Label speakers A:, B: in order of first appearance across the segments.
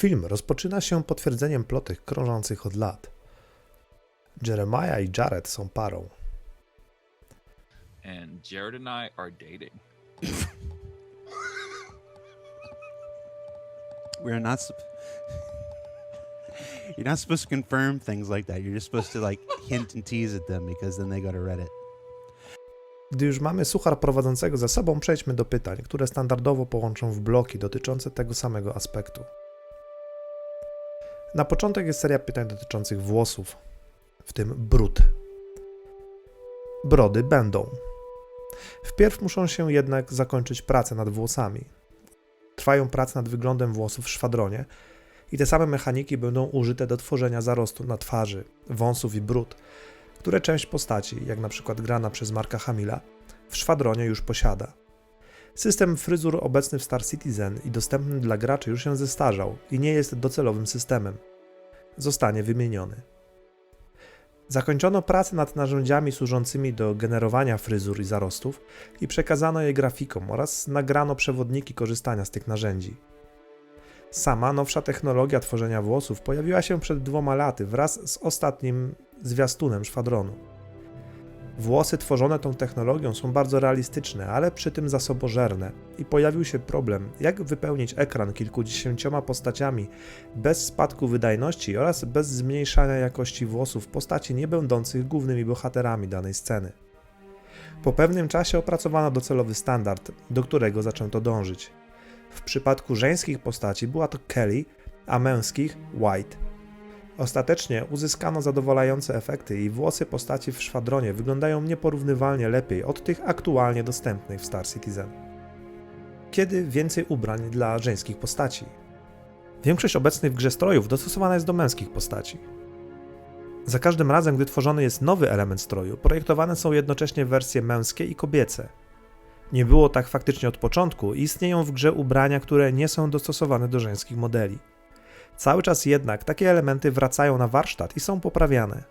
A: Film rozpoczyna się potwierdzeniem plotek krążących od lat. Jeremiah i Jared są parą.
B: and Jared and I are dating.
C: We're not. You're not supposed to confirm things like that. You're just supposed to like hint and tease at them because then they go to Reddit.
A: Gdy już mamy suchar prowadzącego za sobą, przejdźmy do pytań, które standardowo połączą w bloki dotyczące tego samego aspektu. Na początek jest seria pytań dotyczących włosów, w tym brud. Brody będą. Wpierw muszą się jednak zakończyć prace nad włosami. Trwają prace nad wyglądem włosów w szwadronie i te same mechaniki będą użyte do tworzenia zarostu na twarzy, wąsów i brud, które część postaci, jak na przykład grana przez Marka Hamila, w szwadronie już posiada. System fryzur obecny w Star Citizen i dostępny dla graczy już się zestarzał i nie jest docelowym systemem. Zostanie wymieniony. Zakończono pracę nad narzędziami służącymi do generowania fryzur i zarostów i przekazano je grafikom oraz nagrano przewodniki korzystania z tych narzędzi. Sama nowsza technologia tworzenia włosów pojawiła się przed dwoma laty wraz z ostatnim zwiastunem szwadronu. Włosy tworzone tą technologią są bardzo realistyczne, ale przy tym zasobożerne i pojawił się problem, jak wypełnić ekran kilkudziesięcioma postaciami bez spadku wydajności oraz bez zmniejszania jakości włosów postaci nie będących głównymi bohaterami danej sceny. Po pewnym czasie opracowano docelowy standard, do którego zaczęto dążyć. W przypadku żeńskich postaci była to Kelly, a męskich White. Ostatecznie uzyskano zadowalające efekty i włosy postaci w szwadronie wyglądają nieporównywalnie lepiej od tych aktualnie dostępnych w Star Citizen. Kiedy więcej ubrań dla żeńskich postaci? Większość obecnych w grze strojów dostosowana jest do męskich postaci. Za każdym razem, gdy tworzony jest nowy element stroju, projektowane są jednocześnie wersje męskie i kobiece. Nie było tak faktycznie od początku i istnieją w grze ubrania, które nie są dostosowane do żeńskich modeli. Cały czas jednak takie elementy wracają na warsztat i są poprawiane.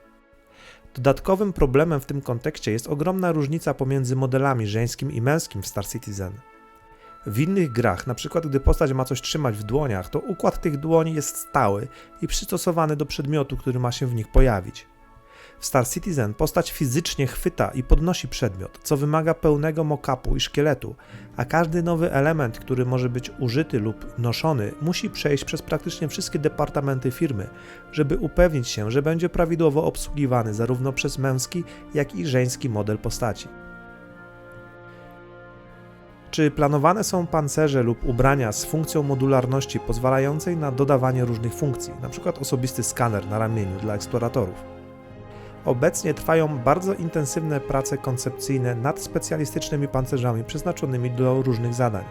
A: Dodatkowym problemem w tym kontekście jest ogromna różnica pomiędzy modelami żeńskim i męskim w Star Citizen. W innych grach, przykład gdy postać ma coś trzymać w dłoniach, to układ tych dłoni jest stały i przystosowany do przedmiotu, który ma się w nich pojawić. W Star Citizen postać fizycznie chwyta i podnosi przedmiot, co wymaga pełnego mock-upu i szkieletu, a każdy nowy element, który może być użyty lub noszony, musi przejść przez praktycznie wszystkie departamenty firmy, żeby upewnić się, że będzie prawidłowo obsługiwany zarówno przez męski, jak i żeński model postaci. Czy planowane są pancerze lub ubrania z funkcją modularności pozwalającej na dodawanie różnych funkcji, np. osobisty skaner na ramieniu dla eksploratorów? Obecnie trwają bardzo intensywne prace koncepcyjne nad specjalistycznymi pancerzami przeznaczonymi do różnych zadań.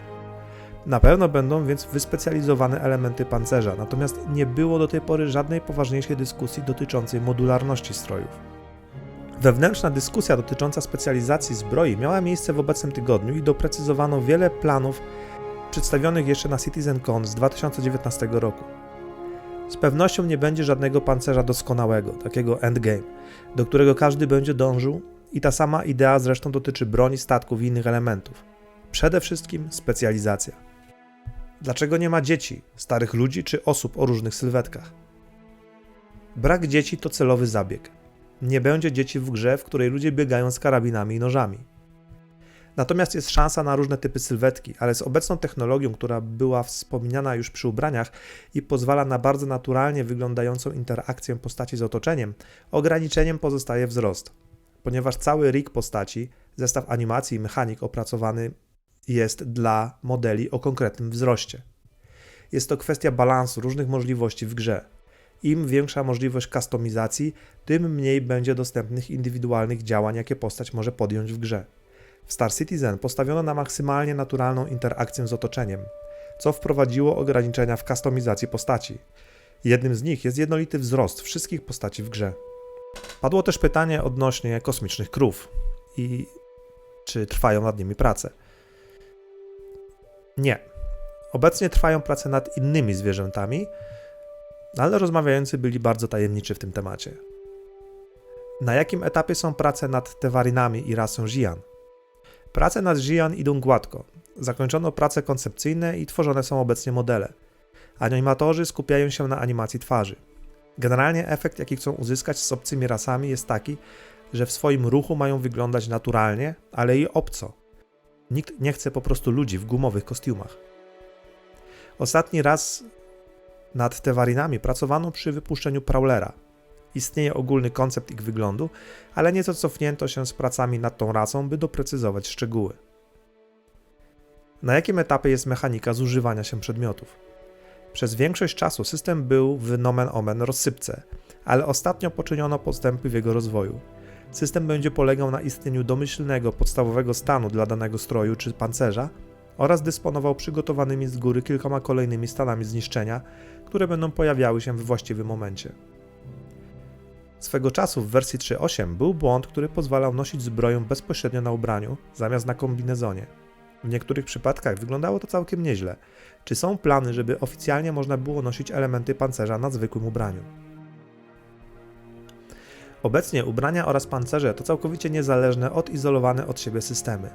A: Na pewno będą więc wyspecjalizowane elementy pancerza, natomiast nie było do tej pory żadnej poważniejszej dyskusji dotyczącej modularności strojów. Wewnętrzna dyskusja dotycząca specjalizacji zbroi miała miejsce w obecnym tygodniu i doprecyzowano wiele planów przedstawionych jeszcze na CitizenCon z 2019 roku. Z pewnością nie będzie żadnego pancerza doskonałego, takiego endgame, do którego każdy będzie dążył i ta sama idea zresztą dotyczy broni, statków i innych elementów. Przede wszystkim specjalizacja. Dlaczego nie ma dzieci, starych ludzi czy osób o różnych sylwetkach? Brak dzieci to celowy zabieg. Nie będzie dzieci w grze, w której ludzie biegają z karabinami i nożami. Natomiast jest szansa na różne typy sylwetki, ale z obecną technologią, która była wspomniana już przy ubraniach i pozwala na bardzo naturalnie wyglądającą interakcję postaci z otoczeniem, ograniczeniem pozostaje wzrost. Ponieważ cały rig postaci, zestaw animacji i mechanik opracowany jest dla modeli o konkretnym wzroście. Jest to kwestia balansu różnych możliwości w grze. Im większa możliwość kustomizacji, tym mniej będzie dostępnych indywidualnych działań, jakie postać może podjąć w grze. W Star Citizen postawiono na maksymalnie naturalną interakcję z otoczeniem, co wprowadziło ograniczenia w kustomizacji postaci. Jednym z nich jest jednolity wzrost wszystkich postaci w grze. Padło też pytanie odnośnie kosmicznych krów i czy trwają nad nimi prace. Nie. Obecnie trwają prace nad innymi zwierzętami, ale rozmawiający byli bardzo tajemniczy w tym temacie. Na jakim etapie są prace nad Tewarinami i rasą Jian? Prace nad Jian idą gładko. Zakończono prace koncepcyjne i tworzone są obecnie modele. Animatorzy skupiają się na animacji twarzy. Generalnie efekt, jaki chcą uzyskać z obcymi rasami, jest taki, że w swoim ruchu mają wyglądać naturalnie, ale i obco. Nikt nie chce po prostu ludzi w gumowych kostiumach. Ostatni raz nad Tewarinami pracowano przy wypuszczeniu Prowlera. Istnieje ogólny koncept ich wyglądu, ale nieco cofnięto się z pracami nad tą rasą, by doprecyzować szczegóły. Na jakim etapie jest mechanika zużywania się przedmiotów? Przez większość czasu system był w nomen omen rozsypce, ale ostatnio poczyniono postępy w jego rozwoju. System będzie polegał na istnieniu domyślnego, podstawowego stanu dla danego stroju czy pancerza oraz dysponował przygotowanymi z góry kilkoma kolejnymi stanami zniszczenia, które będą pojawiały się w właściwym momencie. Swego czasu w wersji 3.8 był błąd, który pozwalał nosić zbroję bezpośrednio na ubraniu, zamiast na kombinezonie. W niektórych przypadkach wyglądało to całkiem nieźle. Czy są plany, żeby oficjalnie można było nosić elementy pancerza na zwykłym ubraniu? Obecnie ubrania oraz pancerze to całkowicie niezależne, odizolowane od siebie systemy.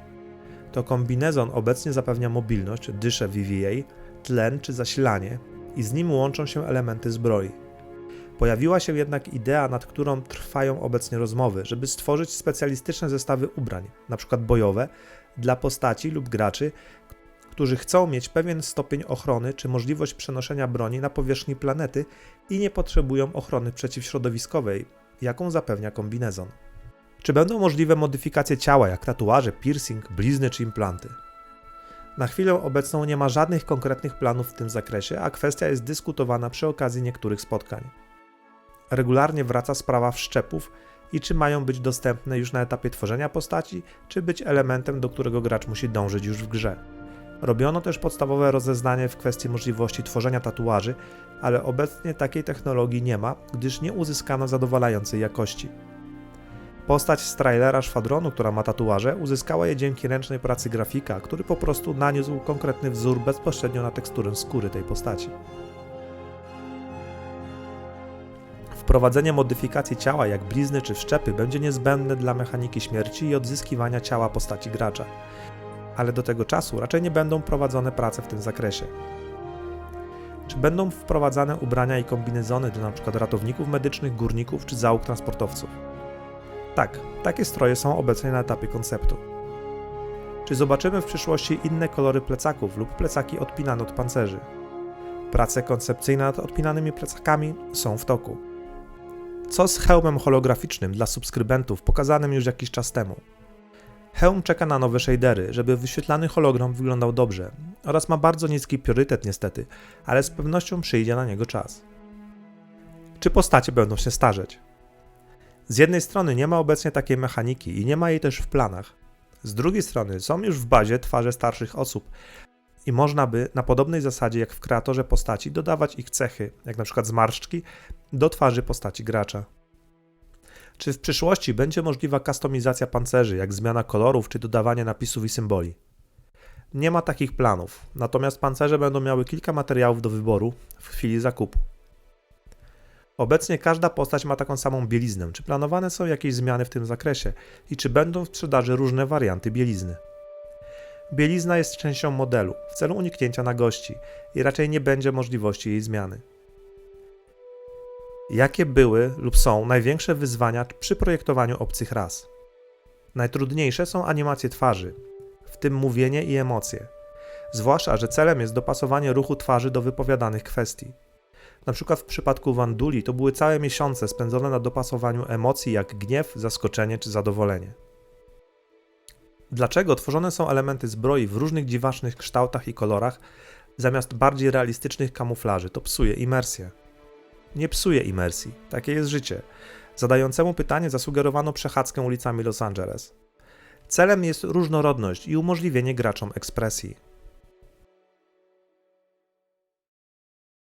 A: To kombinezon obecnie zapewnia mobilność, dysze VVA, tlen czy zasilanie i z nim łączą się elementy zbroi. Pojawiła się jednak idea, nad którą trwają obecnie rozmowy, żeby stworzyć specjalistyczne zestawy ubrań, np. bojowe, dla postaci lub graczy, którzy chcą mieć pewien stopień ochrony czy możliwość przenoszenia broni na powierzchni planety i nie potrzebują ochrony przeciwśrodowiskowej, jaką zapewnia kombinezon. Czy będą możliwe modyfikacje ciała, jak tatuaże, piercing, blizny czy implanty? Na chwilę obecną nie ma żadnych konkretnych planów w tym zakresie, a kwestia jest dyskutowana przy okazji niektórych spotkań. Regularnie wraca sprawa wszczepów i czy mają być dostępne już na etapie tworzenia postaci, czy być elementem, do którego gracz musi dążyć już w grze. Robiono też podstawowe rozeznanie w kwestii możliwości tworzenia tatuaży, ale obecnie takiej technologii nie ma, gdyż nie uzyskano zadowalającej jakości. Postać z trailera szwadronu, która ma tatuaże, uzyskała je dzięki ręcznej pracy grafika, który po prostu naniósł konkretny wzór bezpośrednio na teksturę skóry tej postaci. Wprowadzenie modyfikacji ciała, jak blizny czy wszczepy, będzie niezbędne dla mechaniki śmierci i odzyskiwania ciała postaci gracza, ale do tego czasu raczej nie będą prowadzone prace w tym zakresie. Czy będą wprowadzane ubrania i kombinezony dla np. ratowników medycznych, górników czy załóg transportowców? Tak, takie stroje są obecnie na etapie konceptu. Czy zobaczymy w przyszłości inne kolory plecaków lub plecaki odpinane od pancerzy? Prace koncepcyjne nad odpinanymi plecakami są w toku. Co z hełmem holograficznym dla subskrybentów pokazanym już jakiś czas temu? Hełm czeka na nowe shadery, żeby wyświetlany hologram wyglądał dobrze oraz ma bardzo niski priorytet niestety, ale z pewnością przyjdzie na niego czas. Czy postacie będą się starzeć? Z jednej strony nie ma obecnie takiej mechaniki i nie ma jej też w planach. Z drugiej strony są już w bazie twarze starszych osób i można by na podobnej zasadzie jak w kreatorze postaci dodawać ich cechy, jak na przykład zmarszczki, do twarzy postaci gracza. Czy w przyszłości będzie możliwa kustomizacja pancerzy, jak zmiana kolorów czy dodawanie napisów i symboli? Nie ma takich planów, natomiast pancerze będą miały kilka materiałów do wyboru w chwili zakupu. Obecnie każda postać ma taką samą bieliznę. Czy planowane są jakieś zmiany w tym zakresie i czy będą w sprzedaży różne warianty bielizny? Bielizna jest częścią modelu w celu uniknięcia nagości i raczej nie będzie możliwości jej zmiany. Jakie były lub są największe wyzwania przy projektowaniu obcych ras? Najtrudniejsze są animacje twarzy, w tym mówienie i emocje. Zwłaszcza, że celem jest dopasowanie ruchu twarzy do wypowiadanych kwestii. Na przykład w przypadku Wanduli to były całe miesiące spędzone na dopasowaniu emocji jak gniew, zaskoczenie czy zadowolenie. Dlaczego tworzone są elementy zbroi w różnych dziwacznych kształtach i kolorach, zamiast bardziej realistycznych kamuflaży? To psuje imersję. Nie psuje imersji, takie jest życie. Zadającemu pytanie zasugerowano przechadzkę ulicami Los Angeles. Celem jest różnorodność i umożliwienie graczom ekspresji.